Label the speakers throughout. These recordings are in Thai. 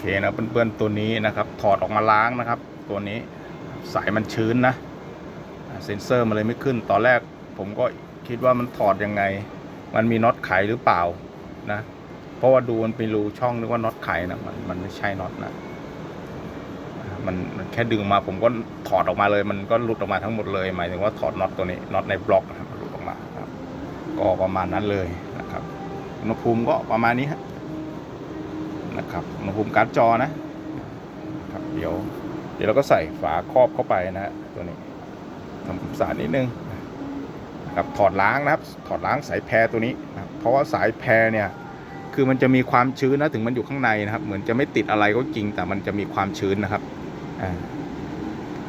Speaker 1: เคนะเพื่อนๆตัวนี้นะครับ ถอดออกมาล้างนะครับ ตัวนี้สายมันชื้นนะ เซ็นเซอร์มันเลยไม่ขึ้น ตอนแรกผมก็คิดว่ามันถอดยังไง มันมีน็อตไขหรือเปล่านะ เพราะว่าดูมันเป็นรูช่องนึกว่าน็อตไขนะมันมันไม่ใช่น็อตนะมันมันแค่ดึงมาผมก็ถอดออกมาเลย มันก็หลุดออกมาทั้งหมดเลย หมายถึงว่าถอดน็อตตัวนี้น็อตในบล็อกนะครับหลุดออกมาครับ ก็ประมาณนั้นเลยนะครับอุณหภูมิก็ประมาณนี้ฮะ นะครับอุณหภูมิการ์ดจอนะครับเดี๋ยว เดี๋ยวเราก็ใส่ฝาครอบเข้าไปนะฮะตัวนี้ทำความสะอาดนิดนึงนะครับถอดล้างนะครับ ถอดล้างสายแพรตัวนี้นะเพราะว่าสายแพรเนี่ยคือมันจะมีความชื้นนะถึงมันอยู่ข้างในนะครับ เหมือนจะไม่ติดอะไรก็จริง แต่มันจะมีความชื้นนะครับอ่า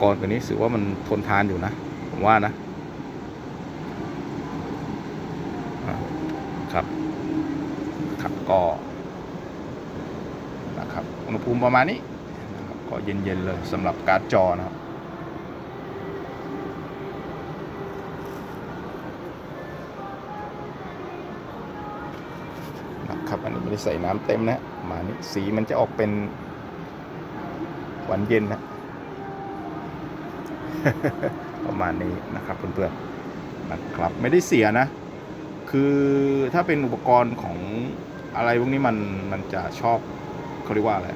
Speaker 1: ก่อนตัวนี้ถือว่ามันทนทานอยู่นะผมว่านะครับ ครับก็ อุณหภูมิประมาณนี้ก็เย็นๆเลยสำหรับการ์ดจอนะครับนะครับอันนี้ไม่ได้ใส่น้ำเต็มนะมานี้สีมันจะออกเป็นหวานเย็นนะประมาณนี้นะครับเพื่อนๆนะครับไม่ได้เสียนะ คือถ้าเป็นอุปกรณ์ของอะไรพวกนี้มันมันจะชอบ เขาเรียกว่าอะไร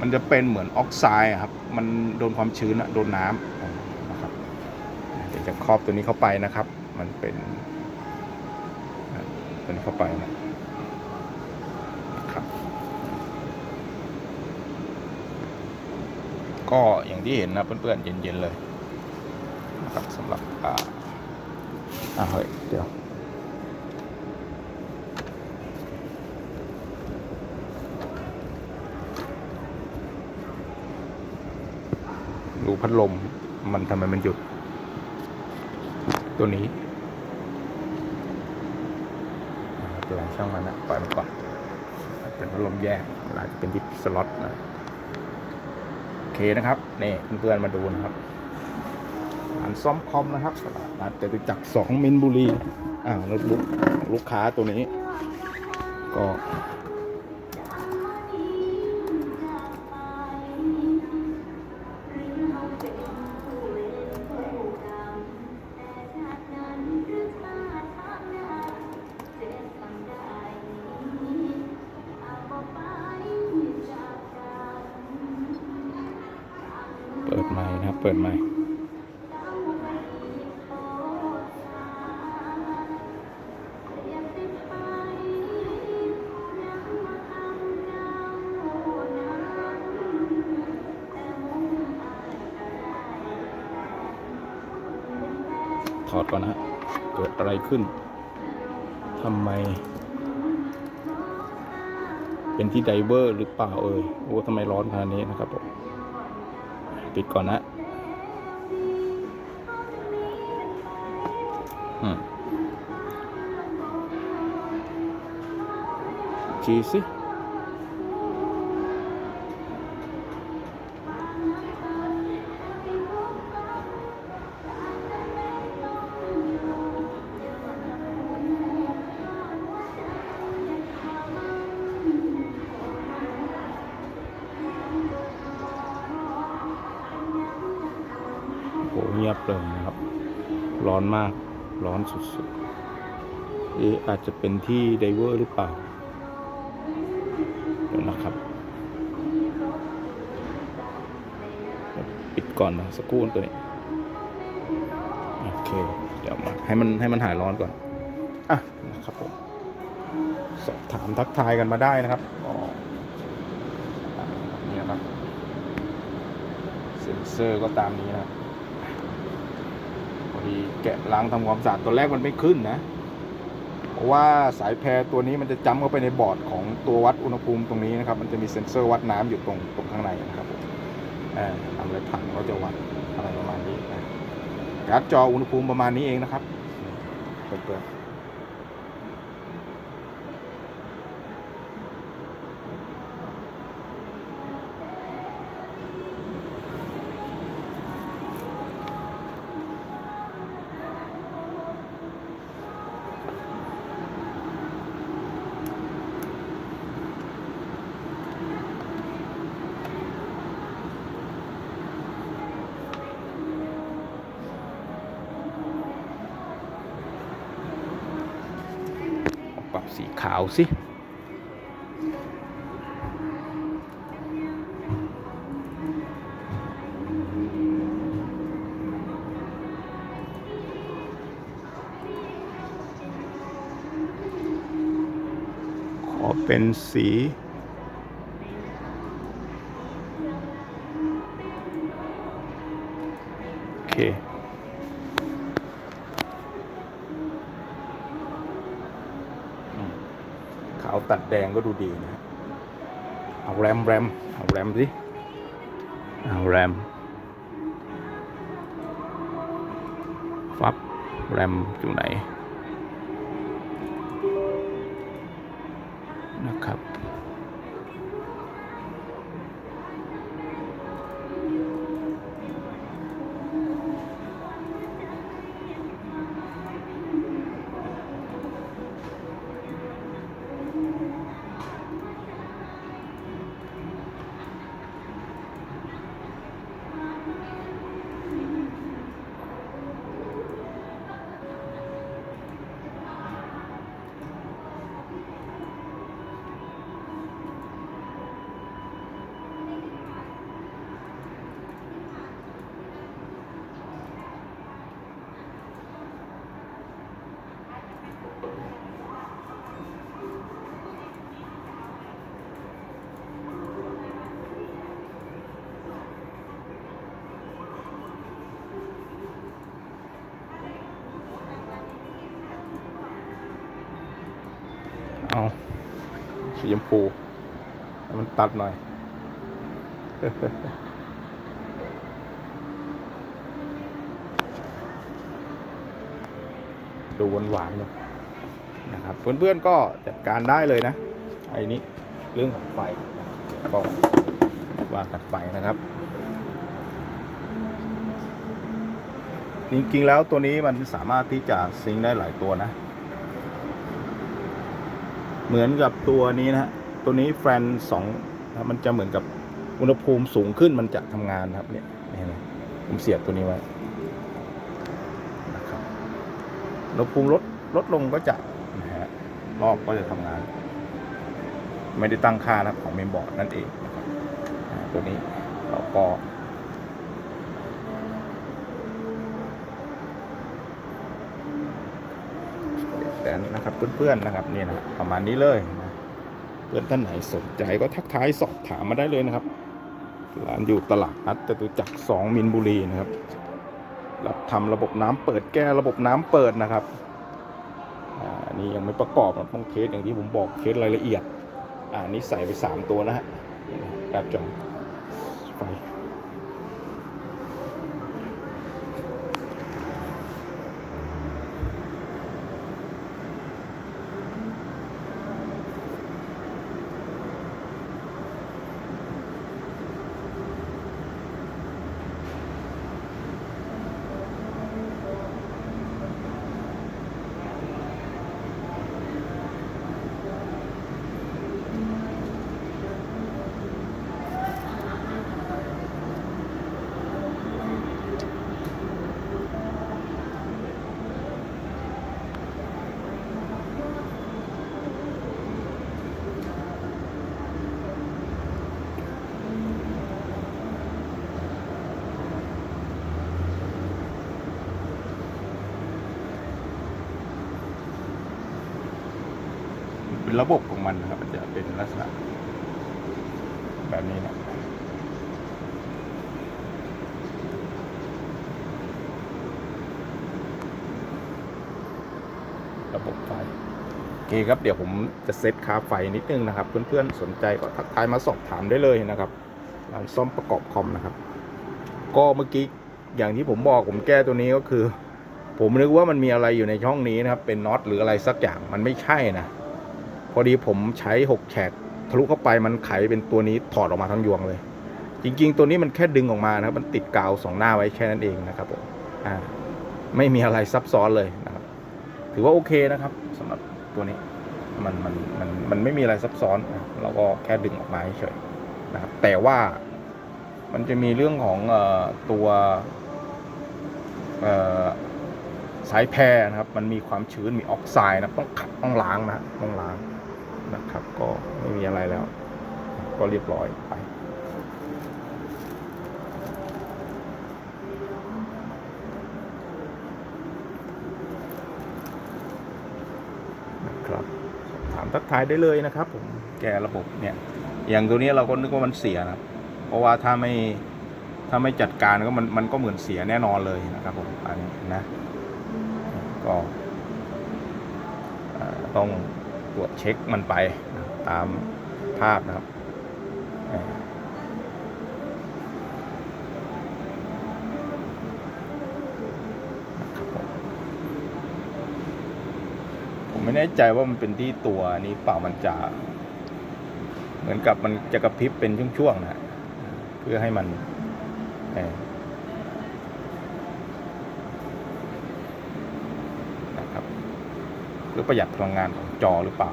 Speaker 1: มันจะเป็นเหมือนออกไซด์ครับ มันโดนความชื้นอะโดนน้ำนะครับเดี๋ยวจะครอบตัวนี้เข้าไปนะครับ มันเป็นตัวนี้เข้าไปนะครับ ก็อย่างที่เห็นนะเพื่อนๆเย็นๆเลยนะครับสำหรับอ่าอ่าเฮ้ยเดี๋ยวูพัดลมมันทำไมมันหยุด ตัวนี้อ่าตัวช่างมันนะปล่อยมันก่อนเป็นพัดลมแยกอาจจะเป็นดิฟสล็อตนะโอเคนะครับนี่เพื่อนๆมาดูนะครับร้านซ่อมคอมนะครับตลานจตุจักรสองมินบุรีอ่าโน้ตบุ๊กลูกค้าตัวนี้ ก็ เปิดไมค์ถอดก่อนนะฮะเกิดอะไรขึ้น ทำไม เป็นที่ไดเวอร์หรือเปล่าเอ่ย โอ้ทำไมร้อนขนาดนี้นะครับผม ปิดก่อนนะ ชี้สิโหเงียบเลยนะครับ ร้อนมาก ร้อนสุดๆเอะอาจจะเป็นที่ไดเวอร์หรือเปล่าเดี๋ยวนะครับปิดก่อนนะสักครู่ตัวนี้โอเคเดี๋ยวมาให้มันให้มันหายร้อนก่อน อะนะครับผมสอบถามทักทายกันมาได้นะครับก็อะนี่นะครับเซ็นเซอร์ก็ตามนี้นะครับีแกะล้างทำความสะอาดตัวแรกมันไม่ขึ้นนะ เพราะว่าสายแพรตัวนี้มันจะจำเข้าไปในบอร์ดของตัววัดอุณหภูมิตรงนี้นะครับ มันจะมีเซ็นเซอร์วัดน้ำอยู่ตรงตรงข้างในนะครับอ่อทำอะไรผังก็จะวัดอะไรประมาณนี้นะการ์ดจออุณหภูมิประมาณนี้เองนะครับเปิด สีขาวสิ ขอเป็นสีโอเค ขาวตัดแดงก็ดูดีนะเอาแรมแรมเอาแรมสิเอาแรมฟับแรมอยู่ไหน เอา สีชมพูมันตัดหน่อยดูหวานๆเลยนะครับ เพื่อนๆก็จัดการได้เลยนะ ไอ้นี้เรื่องของไฟก็ว่ากันไปนะครับ จริงๆแล้วตัวนี้มันสามารถที่จะซิงได้หลายตัวนะ เหมือนกับตัวนี้นะฮะตัวนี้แฟนสองนะมันจะเหมือนกับอุณหภูมิสูงขึ้นมันจะทำงานครับเนี่ยเห็นไหมผมเสียบตัวนี้ไว้นะครับอุณหภูมิลดลดลงก็จะนะฮะรอบก็จะทำงาน ไม่ได้ตั้งค่านะครับของเมมบอร์ดนั่นเองนะครับตัวนี้เราก็ แต่นะครับเพื่อนๆนะครับนี่นะประมาณนี้เลยนะเพื่อนท่านไหนสนใจก็ทักทายสอบถามมาได้เลยนะครับร้านอยู่ตลาดนัดจตุจักรสองมินบุรีนะครับรับทำระบบน้ำเปิดแก้ระบบน้ำเปิดนะครับอันนี้ยังไม่ประกอบต้องเทสอย่างที่ผมบอกเทสรายละเอียด อ่านี่ใส่ไปสามตัวนะฮะแบบจองไฟ เป็นระบบของมันนะครับ มันจะเป็นลักษณะแบบนี้นะระบบไฟโอเคครับเดี๋ยวผมจะเซตค่าไฟนิดนึงนะครับ เพื่อนๆสนใจก็ทักทายมาสอบถามได้เลยนะครับร้านซ่อมประกอบคอมนะครับ ก็เมื่อกี้อย่างที่ผมบอกผมแก้ตัวนี้ก็คือ ผมนึกว่ามันมีอะไรอยู่ในช่องนี้นะครับ เป็นน็อตหรืออะไรสักอย่างมันไม่ใช่นะ พอดีผมใช้หกแฉกทะลุเข้าไปมันไขเป็นตัวนี้ถอดออกมาทั้งยวงเลย จริง ๆ ตัวนี้มันแค่ดึงออกมานะครับมันติดกาวสองหน้าไว้แค่นั้นเองนะครับผมอ่าไม่มีอะไรซับซ้อนเลยนะครับถือว่าโอเคนะครับสำหรับตัวนี้มันมันมันมันไม่มีอะไรซับซ้อนนะเราก็แค่ดึงออกมาเฉยนะครับแต่ว่ามันจะมีเรื่องของเอ่อตัวเอ่อสายแพรนะครับ มันมีความชื้นมีออกไซด์นะต้องขัดต้องล้างนะต้องล้าง นะครับ ก็ไม่มีอะไรแล้ว ก็เรียบร้อยไปนะครับถามทักทายได้เลยนะครับ ผมแกระบบเนี่ยอย่างตัวนี้เราก็นึกว่ามันเสียนะครับเพราะว่าถ้าไม่ถ้าไม่จัดการก็มันมันก็เหมือนเสียแน่นอนเลยนะครับผมอันนี้นะก็ต้อง ตรวจเช็คมันไปตามภาพนะครับผมไม่แน่ใจว่ามันเป็นที่ตัวนี้เปล่ามันจะ เหมือนกับมันจะกระพริบเป็นช่วงๆนะเพื่อให้มันนะครับหรือประหยัดพลังงานของ จอหรือเปล่า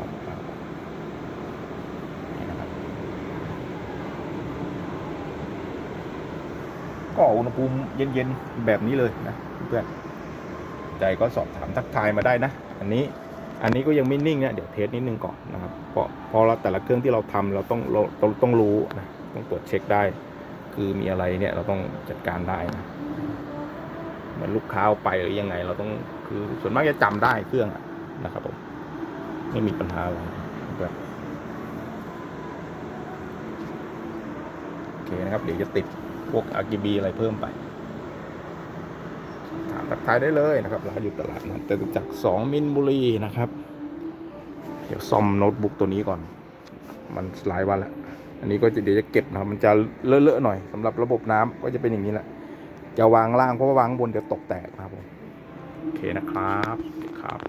Speaker 1: ก็อุณหภูมิเย็นๆแบบนี้เลยนะเพื่อนใจก็สอบถามทักทายมาได้นะ อันนี้อันนี้ก็ยังไม่นิ่งนะเดี๋ยวเทสนิดนึงก่อนนะครับเพราะพอเราแต่ละเครื่องที่เราทำเราต้องเราต้องต้องรู้นะต้องตรวจเช็คได้ คือมีอะไรเนี่ยเราต้องจัดการได้นะเหมือนลูกค้าเอาไปหรือยังไง เราต้องคือส่วนมากจะจำได้เครื่องนะครับผม ไม่มีปัญหาอะไรแบบโอเคนะครับ เดี๋ยวจะติดพวก RGB อะไรเพิ่มไป ถามทักทายได้เลยนะครับร้านอยู่ตลาดนัดแต่จากสองมินบุรีนะครับ เดี๋ยวซ่อมโน้ตบุ๊กตัวนี้ก่อน มันหลายวันแล้ว อันนี้ก็จะเดี๋ยวจะเก็บนะครับ มันจะเลอะๆหน่อยสำหรับระบบน้ำก็จะเป็นอย่างนี้แหละ จะวางล่างเพราะว่าวางบนเดี๋ยวตกแตกนะครับผมโอเคนะครับครับ